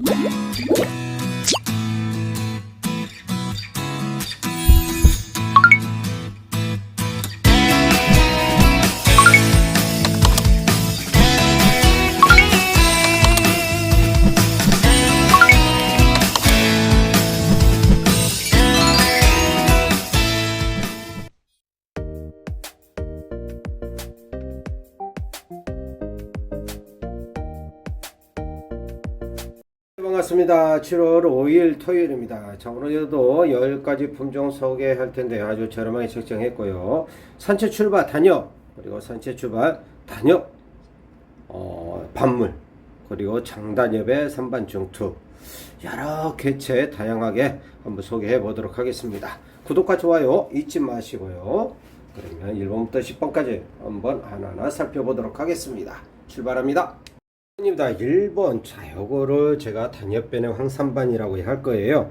you 반갑습니다. 7월 5일 토요일입니다. 자, 오늘도 10가지 품종 소개할 텐데 아주 저렴하게 책정했고요. 산채 출발 단역, 그리고 산채 출발 단역, 어, 반물, 그리고 장단엽의 산반 중투. 여러 개체 다양하게 한번 소개해 보도록 하겠습니다. 구독과 좋아요 잊지 마시고요. 그러면 1번부터 10번까지 한번 하나하나 살펴보도록 하겠습니다. 출발합니다. 입니다. 1번. 자, 요거를 제가 단엽변의 황산반이라고 할 거예요.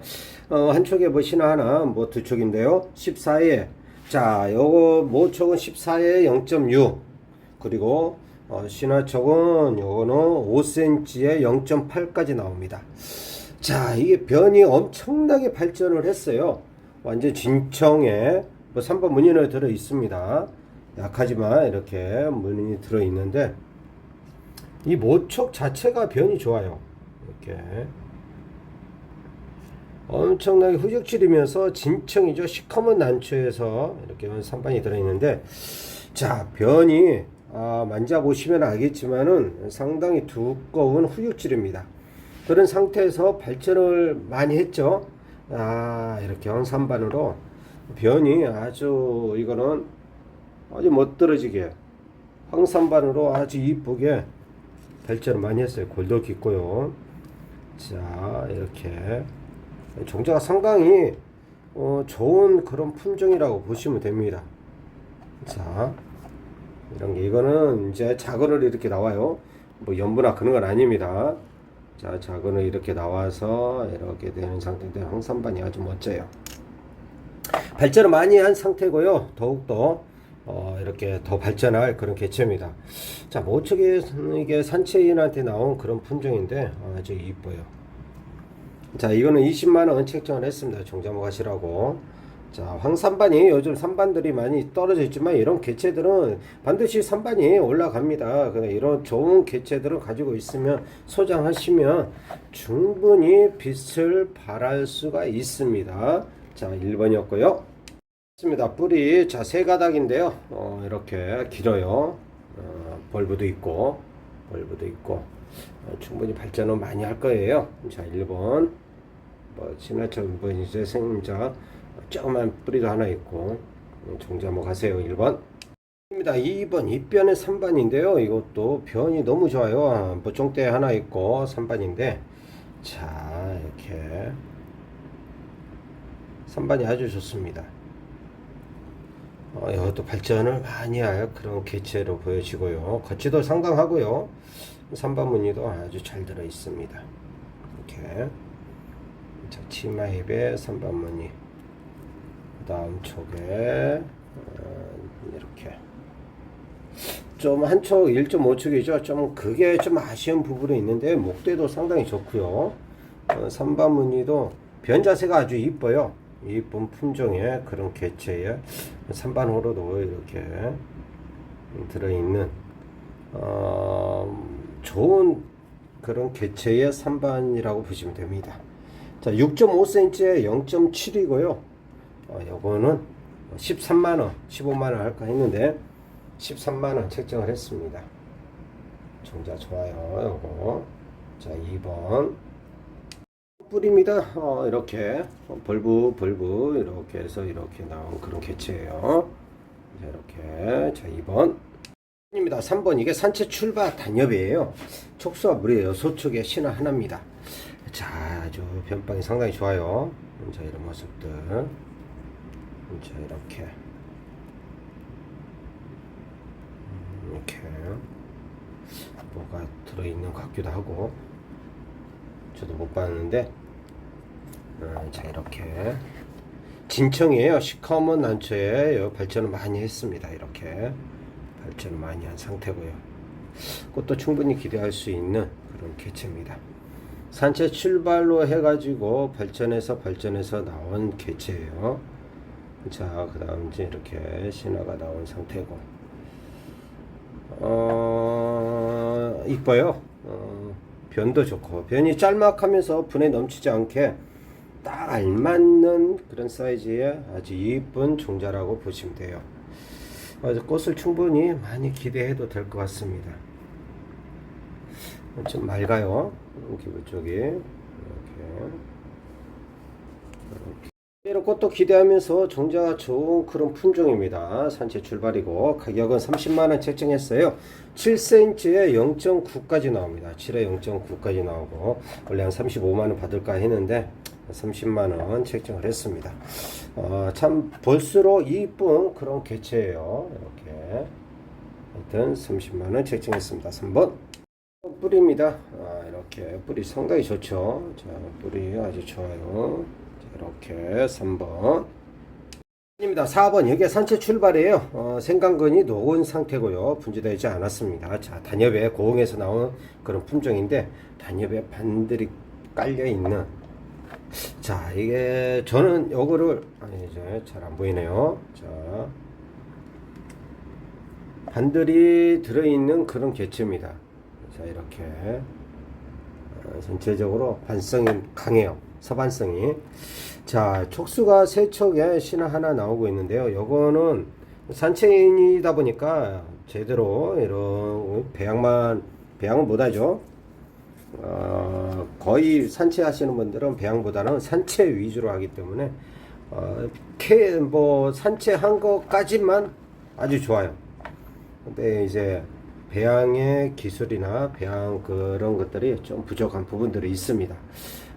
어, 한쪽에 보시나 하나, 뭐 두 촉인데요. 14에. 자, 요거 모촉은 14에 0.6. 그리고 어, 신화촉은 요거는 5cm에 0.8까지 나옵니다. 자, 이게 변이 엄청나게 발전을 했어요. 완전 진청에 뭐 3번 문인에 들어 있습니다. 약하지만 이렇게 문인이 들어 있는데 이 모촉 자체가 변이 좋아요. 이렇게 엄청나게 후적질이면서 진청이죠. 시커먼 난초에서 이렇게 산반이 들어있는데 자 변이 아, 만져보시면 알겠지만은 상당히 두꺼운 후육질입니다. 그런 상태에서 발전을 많이 했죠. 아 이렇게 황산반으로 변이 아주 이거는 아주 멋들어지게 황산반으로 아주 이쁘게 발전을 많이 했어요. 골도 깊고요. 자, 이렇게 종자가 상당히 어, 좋은 그런 품종이라고 보시면 됩니다. 자, 이런 게 이거는 이제 작은을 이렇게 나와요. 뭐 연부나 그런 건 아닙니다. 자, 작은을 이렇게 나와서 이렇게 되는 상태인데 황산반이 아주 멋져요. 발전을 많이 한 상태고요. 더욱더 어, 이렇게 더 발전할 그런 개체입니다. 자, 모측에 이게 산채인한테 나온 그런 품종인데 아주 이뻐요. 자, 이거는 20만 원 책정을 했습니다. 종자목 하시라고. 자, 황산반이 요즘 산반들이 많이 떨어져 있지만 이런 개체들은 반드시 산반이 올라갑니다. 그냥 이런 좋은 개체들을 가지고 있으면 소장하시면 충분히 빛을 발할 수가 있습니다. 자, 1번이었고요. 습니다 뿌리 자세 가닥인데요. 어, 이렇게 길어요. 어, 벌브도 있고 벌브도 있고 어, 충분히 발전은 많이 할 거예요. 자 1번 뭐뭐 이제 생자 조그만 뿌리도 하나 있고 어, 종자목 하세요 1번. 입니다. 2번 입변의 3반인데요. 이것도 변이 너무 좋아요. 보총대 하나 있고 3반인데 자 이렇게 3반이 아주 좋습니다. 어, 이것도 발전을 많이 할 그런 개체로 보여지고요. 거치도 상당하고요. 3번 무늬도 아주 잘 들어 있습니다. 이렇게. 자, 치마입에 3번 무늬. 그 다음 촉에, 어, 이렇게. 좀 한촉 1.5촉이죠. 좀 그게 좀 아쉬운 부분이 있는데, 목대도 상당히 좋고요. 어, 3번 무늬도 변 자세가 아주 이뻐요. 이쁜 품종의 그런 개체의 산반호로도 이렇게 들어있는 어, 좋은 그런 개체의 산반이라고 보시면 됩니다. 자, 6.5cm에 0.7이고요. 어, 요거는 13만원, 15만원 할까 했는데 13만원 책정을 했습니다. 종자 좋아요. 요거. 자, 2번. 뿌립니다. 어, 이렇게 벌브 벌브 이렇게 해서 이렇게 나온 그런 개체예요. 자, 이렇게 자 2번 입니다. 3번 이게 산채 출발 단엽이에요. 촉수와 물이에요. 소축의 신화 하나입니다. 자 아주 변방이 상당히 좋아요. 자 이런 모습들 자 이렇게 음, 이렇게 뭐가 들어있는 것 같기도 하고 저도 못 봤는데 어, 자 이렇게 진청이에요 시커먼 난초에 요 발전을 많이 했습니다 이렇게 발전을 많이 한 상태고요 꽃도 충분히 기대할 수 있는 그런 개체입니다 산채 출발로 해가지고 발전해서 발전해서 나온 개체예요. 자, 그 다음 이제 이렇게 신화가 나온 상태고. 어, 이뻐요. 어, 변도 좋고. 변이 짤막하면서 분에 넘치지 않게 딱 알맞는 그런 사이즈의 아주 이쁜 종자라고 보시면 돼요. 그래서 꽃을 충분히 많이 기대해도 될 것 같습니다. 좀 맑아요. 기부 쪽이 이렇게. 이런 꽃도 기대하면서 종자가 좋은 그런 품종입니다. 산채 출발이고 가격은 30만 원 책정했어요. 7cm에 0.9까지 나옵니다. 7에 0.9까지 나오고 원래 한 35만 원 받을까 했는데 30만 원 책정을 했습니다. 어, 참 볼수록 이쁜 그런 개체예요. 이렇게 하여튼 30만 원 책정했습니다. 3번 뿌리입니다. 아, 이렇게 뿌리 상당히 좋죠. 자, 뿌리 아주 좋아요. 자, 이렇게 3번. 입니다. 4번 여기 산채 출발이에요. 어, 생강근이 녹은 상태고요. 분지되지 않았습니다. 자, 단엽에 고흥에서 나온 그런 품종인데 단엽에 반들이 깔려 있는 자, 이게 저는 요거를 아니 이제 잘 안 보이네요. 자. 반들이 들어 있는 그런 개체입니다. 자, 이렇게 어, 전체적으로 반성이 강해요. 서반성이. 자, 촉수가 세 촉에 신화 하나 나오고 있는데요. 요거는 산채인이다 보니까 제대로 이런 배양만 배양은 못하죠. 어, 거의 산채하시는 분들은 배양보다는 산채 위주로 하기 때문에 어, 캐, 뭐 산채한 것까지만 아주 좋아요. 근데 이제 배양의 기술이나 배양 그런 것들이 좀 부족한 부분들이 있습니다.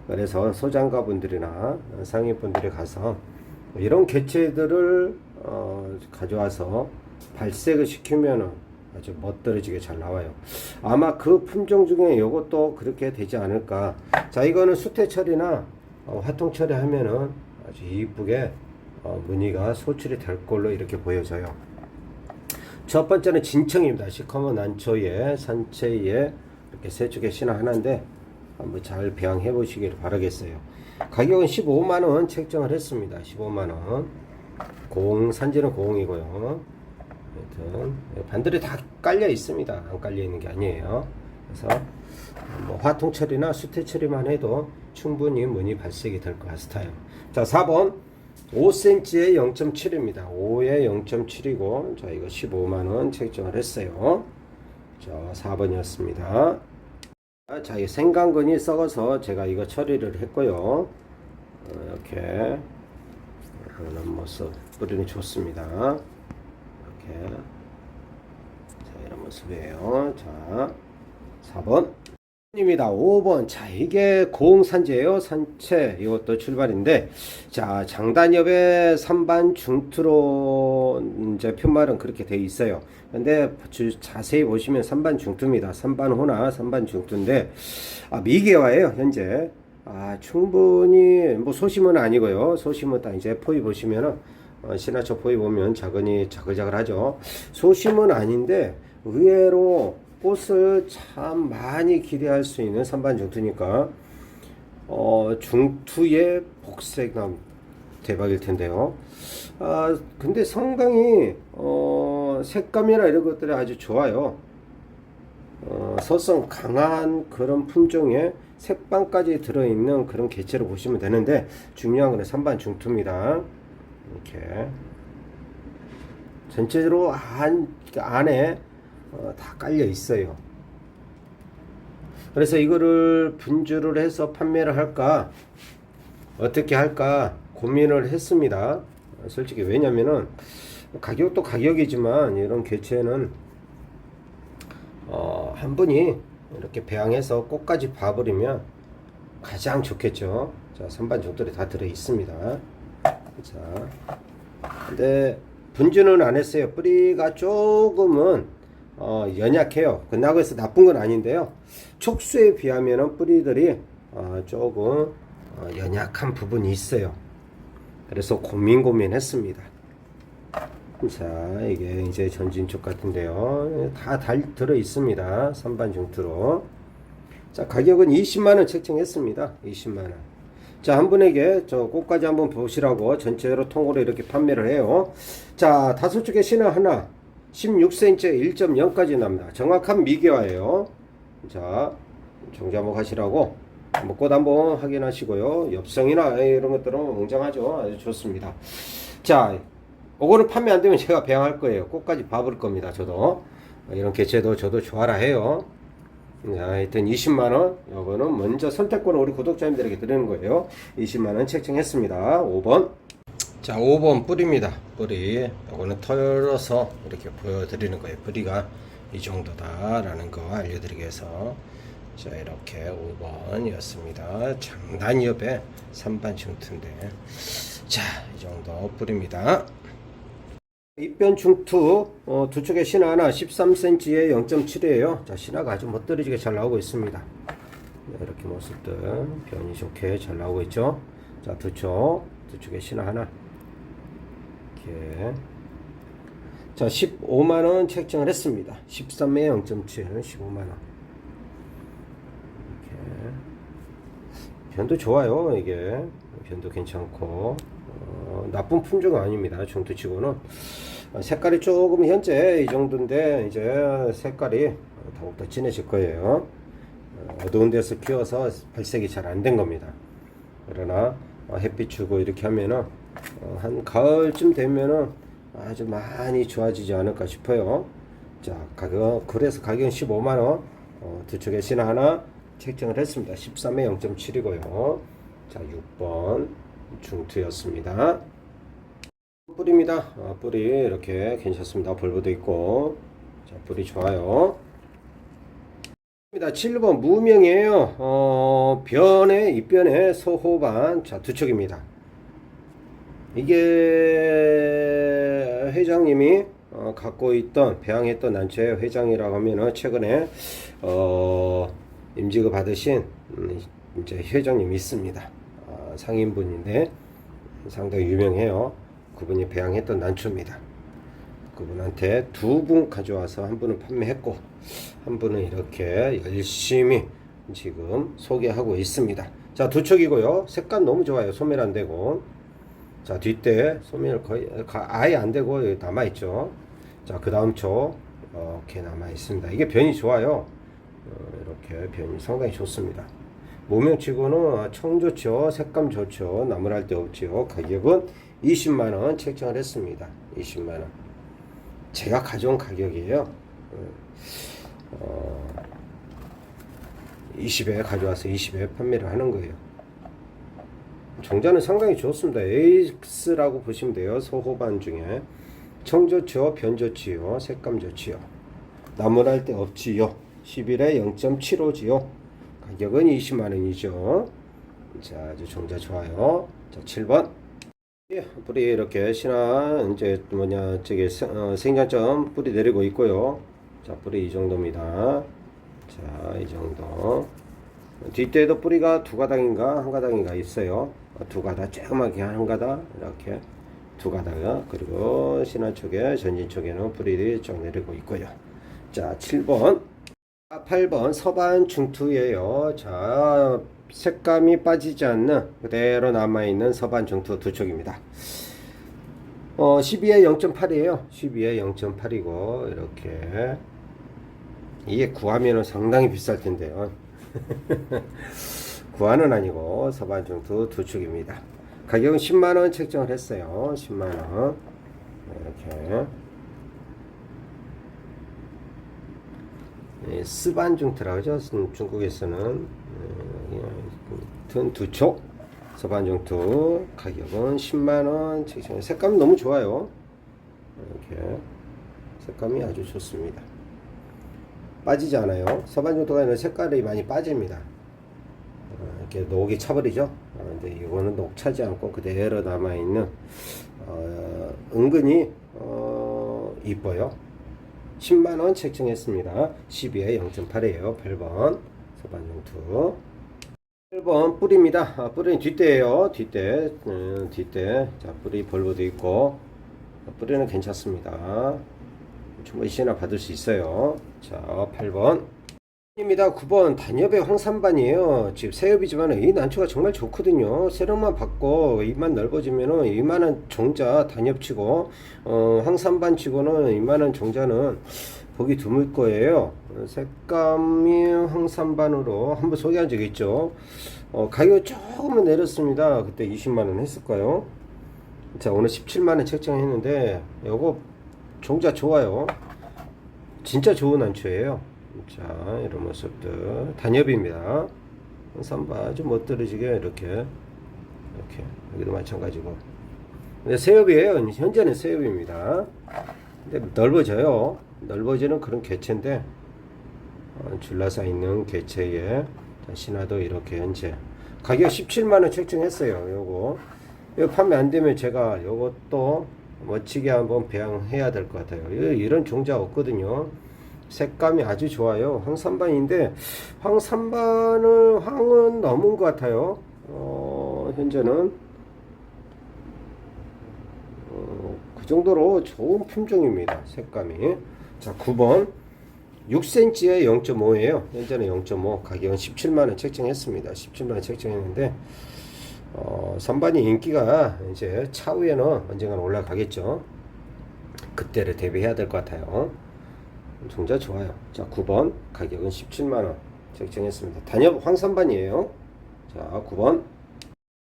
그래서 소장가 분들이나 상인 분들이 가서 이런 개체들을 어, 가져와서 발색을 시키면은 아주 멋들어지게 잘 나와요. 아마 그 품종 중에 이것도 그렇게 되지 않을까. 자, 이거는 수태 처리나 어, 화통 처리하면은 아주 이쁘게 어, 무늬가 소출이 될 걸로 이렇게 보여져요. 첫 번째는 진청입니다. 시커먼 난초에 산채에 이렇게 세 쪽에 신화 하나인데 한번 잘 배양해 보시길 바라겠어요. 가격은 15만 원 책정을 했습니다. 15만 원. 공 산지는 공이고요. 하여튼 반들이 다 깔려 있습니다. 안 깔려 있는 게 아니에요. 그래서 뭐 화통 처리나 수태 처리만 해도 충분히 무늬 발색이 될 것 같아요. 자, 4번 5cm에 0.7입니다. 5에 0.7이고 자, 이거 15만 원 책정을 했어요. 자, 4번이었습니다. 자, 이 생강근이 썩어서 제가 이거 처리를 했고요. 어, 이렇게 이런 모습 뿌리는 좋습니다. 이렇게 자, 이런 모습이에요. 자, 4번. 입니다. 5번. 자, 이게 고흥산지예요. 산채. 이것도 출발인데 자, 장단엽의 선반 중투로 이제 편말은 그렇게 돼 있어요. 근데 주, 자세히 보시면 선반 중투입니다. 선반 호나 선반 중투인데 아, 미개화예요, 현재. 아, 충분히 뭐 소심은 아니고요. 소심은 딱 이제 포위 보시면은 어, 신화초 포위 보면 자근이 자글자글하죠. 소심은 아닌데 의외로 꽃을 참 많이 기대할 수 있는 선반 중투니까 어, 중투의 복색남 대박일 텐데요. 아, 근데 상당히 어, 색감이나 이런 것들이 아주 좋아요. 어, 서성 강한 그런 품종의 색방까지 들어있는 그런 개체로 보시면 되는데 중요한 거는 선반 중투입니다. 이렇게 전체적으로 안, 안에 어, 다 깔려 있어요. 그래서 이거를 분주를 해서 판매를 할까 어떻게 할까 고민을 했습니다. 어, 솔직히 왜냐면은 가격도 가격이지만 이런 개체는 어, 한 분이 이렇게 배양해서 꽃까지 봐버리면 가장 좋겠죠. 자, 선반 정도이 다 들어 있습니다. 자, 근데 분주는 안 했어요. 뿌리가 조금은 어, 연약해요. 끝나고 해서 나쁜 건 아닌데요. 촉수에 비하면 뿌리들이 어, 조금 어, 연약한 부분이 있어요. 그래서 고민 고민했습니다. 자, 이게 이제 전진 쪽 같은데요. 다 달 들어 있습니다. 선반 중투로. 자, 가격은 20만원 책정했습니다. 20만원. 자, 한 분에게 저 꽃까지 한번 보시라고 전체로 통으로 이렇게 판매를 해요. 자, 다섯 쪽에 신화 하나, 16cm 1.0까지 납니다. 정확한 미개화예요. 자, 종자목 하시라고 한번 꽃 한번 확인하시고요. 엽성이나 이런 것들은 웅장하죠. 아주 좋습니다. 자, 요거는 판매 안 되면 제가 배양할 거예요. 꽃까지 봐볼 겁니다. 저도 이런 개체도 저도 좋아라 해요. 자, 하여튼 20만원, 요거는 먼저 선택권을 우리 구독자님들에게 드리는 거예요. 20만원 책정했습니다. 5번. 자, 5번 뿌리입니다. 뿌리. 요거는 털어서 이렇게 보여드리는 거예요. 뿌리가 이 정도다 라는 거 알려드리기 위해서. 자, 이렇게 5번이었습니다. 장단엽에 3반 중투인데. 자, 이 정도 뿌립니다. 입변 중투 어, 두 쪽에 신화 하나 13cm에 0.7이에요. 자 신화가 아주 멋들어지게 잘 나오고 있습니다. 네, 이렇게 모습들 변이 좋게 잘 나오고 있죠. 자 두 쪽, 두 쪽에 신화 하나 이렇게 자 15만 원 책정을 했습니다. 13에 0.7 15만 원. 이렇게 변도 좋아요 이게 변도 괜찮고 어, 나쁜 품종은 아닙니다. 중투치고는. 어, 색깔이 조금 현재 이 정도인데 이제 색깔이 더욱더 진해질 거예요. 어, 어두운 데서 키워서 발색이 잘 안 된 겁니다. 그러나 어, 햇빛 주고 이렇게 하면은 어, 한 가을쯤 되면은 아주 많이 좋아지지 않을까 싶어요. 자 가격 그래서 가격은 15만 원. 어, 두 쪽에 신화 하나 책정을 했습니다. 13에 0.7이고요. 자 6번 중투였습니다. 뿌리입니다. 아, 뿌리 이렇게 괜찮습니다. 볼보도 있고. 자 뿌리 좋아요. 7번 무명이에요. 어, 변에 입변에 소호반. 자 두 척입니다. 이게 회장님이 어, 갖고 있던 배양했던 난초의 회장이라고 하면은 최근에 어, 임직을 받으신 음, 이제 회장님이 있습니다. 어, 상인분인데 상당히 유명해요. 그분이 배양했던 난초입니다. 그분한테 두 분 가져와서 한 분은 판매했고 한 분은 이렇게 열심히 지금 소개하고 있습니다. 자, 두 척이고요. 색감 너무 좋아요. 소멸 안 되고. 자, 뒷대 소멸 거의 가- 아예 안 되고 남아 있죠. 자, 그 다음 초 이렇게 남아 있습니다. 이게 변이 좋아요. 어, 이렇게 변이 상당히 좋습니다. 모명치고는 청 좋죠. 색감 좋죠. 나무랄 데 없지요. 가격은 20만원 책정을 했습니다. 20만원. 제가 가져온 가격이에요. 어, 20에 가져와서 20에 판매를 하는 거예요. 종자는 상당히 좋습니다. 에이스라고 보시면 돼요. 소호반 중에. 청 좋지요. 변 좋지요. 색감 좋지요. 나무랄 데 없지요. 11에 0.75지요. 가격은 20만원이죠. 자, 아주 종자 좋아요. 자, 7번. 예, 뿌리 이렇게 신화 이제 뭐냐 저기 생- 어, 생장점 뿌리 내리고 있고요. 자 뿌리 이 정도입니다. 자 이 정도. 뒷대에도 뿌리가 두 가닥인가 한 가닥인가 있어요. 어, 두 가닥 조그맣게 한 가닥 이렇게 두 가닥 그리고 신화 쪽에 전진 쪽에는 뿌리들이 쭉 내리고 있고요. 자 7번. 8번 서반 중투예요. 자 색감이 빠지지 않는 그대로 남아있는 서반 중투 두 촉입니다. 어 12에 0.8이에요. 12에 0.8이고 이렇게 이게 구하면은 상당히 비쌀 텐데요. 구하는 아니고 서반 중투 두 촉입니다. 가격은 10만 원 책정을 했어요. 10만 원 이렇게. 스반중트라고 하죠. 음, 중국에서는 튼두 촉, 서반중투 가격은 10만원 책정 색감 너무 좋아요. 이렇게 색감이 아주 좋습니다. 빠지지 않아요. 서반중투가 있는 색깔이 많이 빠집니다. 어, 이렇게 녹이 차버리죠. 어, 근데 이거는 녹 차지 않고 그대로 남아있는 어, 은근히 어, 이뻐요. 10만원 책정했습니다. 12에 0.8이에요. 8번 서반 용투 8번 뿌리입니다. 아, 뿌리는 뒷대예요. 뒷대 음, 뒷대 자 뿌리 벌보도 있고 아, 뿌리는 괜찮습니다. 충분히 시나 받을 수 있어요. 자 8번 입니다. 9번 단엽의 황산반이에요. 지금 새엽이지만 이 난초가 정말 좋거든요. 세력만 받고 입만 넓어지면은 이만한 종자 단엽치고 어, 황산반치고는 이만한 종자는 보기 드물 거예요. 어, 색감이 황산반으로 한번 소개한 적 있죠. 어, 가격 조금은 내렸습니다. 그때 20만 원 했을까요? 자 오늘 17만 원 책정했는데 요거 종자 좋아요. 진짜 좋은 난초예요. 자, 이런 모습들. 단엽입니다. 삼바 아주 멋들어지게 이렇게, 이렇게. 여기도 마찬가지고. 근데 새엽이에요. 현재는 새엽입니다. 근데 넓어져요. 넓어지는 그런 개체인데, 어, 줄라서 있는 개체에, 자, 신화도 이렇게 현재. 가격 17만원 책정했어요. 요거. 이거 판매 안 되면 제가 요것도 멋지게 한번 배양해야 될 것 같아요. 이- 이런 종자 없거든요. 색감이 아주 좋아요. 황산반인데 황산반은 황은 넘은 것 같아요. 어, 현재는 어, 그 정도로 좋은 품종입니다. 색감이. 자, 9번 6cm에 0.5예요. 현재는 0.5. 가격은 17만 원 책정했습니다. 17만 원 책정했는데 어, 선반이 인기가 이제 차후에는 언젠가 올라가겠죠. 그때를 대비해야 될 것 같아요. 종자 좋아요. 자, 9번 가격은 17만원 책정했습니다. 단엽 황산반이에요. 자, 9번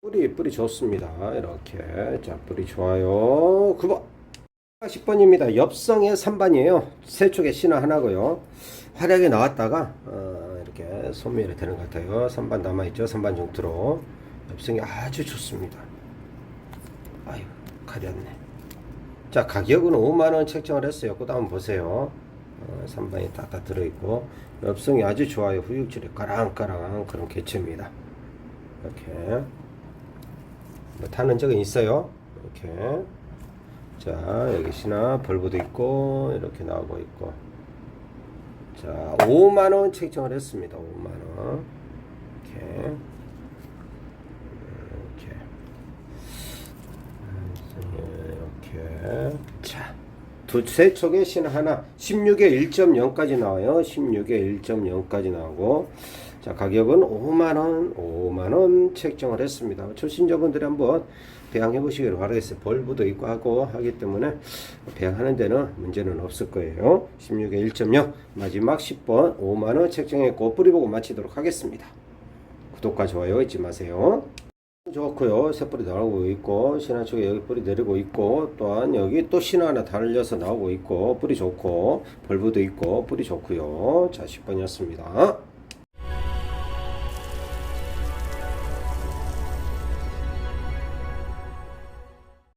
뿌리 뿌리 좋습니다. 이렇게 자, 뿌리 좋아요. 9번 10번입니다. 엽성의 3반이에요. 세 쪽에 신화 하나고요. 활약이 나왔다가 어, 이렇게 소멸이 되는 것 같아요. 3반 남아있죠. 3반 정도로 엽성이 아주 좋습니다. 아유 가렸네. 자 가격은 5만원 책정을 했어요. 그 다음 보세요. 어, 3반이 딱딱 들어있고 엽성이 아주 좋아요. 후육질이 까랑까랑한 그런 개체입니다. 이렇게 뭐 타는 적은 있어요. 이렇게 자 여기 신화 벌브도 있고 이렇게 나오고 있고 자 5만원 책정을 했습니다. 5만원 이렇게 이렇게 이렇게 자 두세 촉의 신 하나 16에 1.0까지 나와요. 16에 1.0까지 나오고. 자 가격은 5만원 5만원 책정을 했습니다. 초신자분들이 한번 배양해 보시기를 바라겠어요. 벌브도 있고 하고 하기 때문에 배양하는 데는 문제는 없을 거예요. 16에 1.0 마지막 10번 5만원 책정했고 뿌리 보고 마치도록 하겠습니다. 구독과 좋아요 잊지 마세요 좋고요. 새뿌리 나오고 있고 신화 쪽에 여기 뿌리 내리고 있고 또한 여기 또 신화 하나 달려서 나오고 있고 뿌리 좋고 벌브도 있고 뿌리 좋고요. 자 10번이었습니다.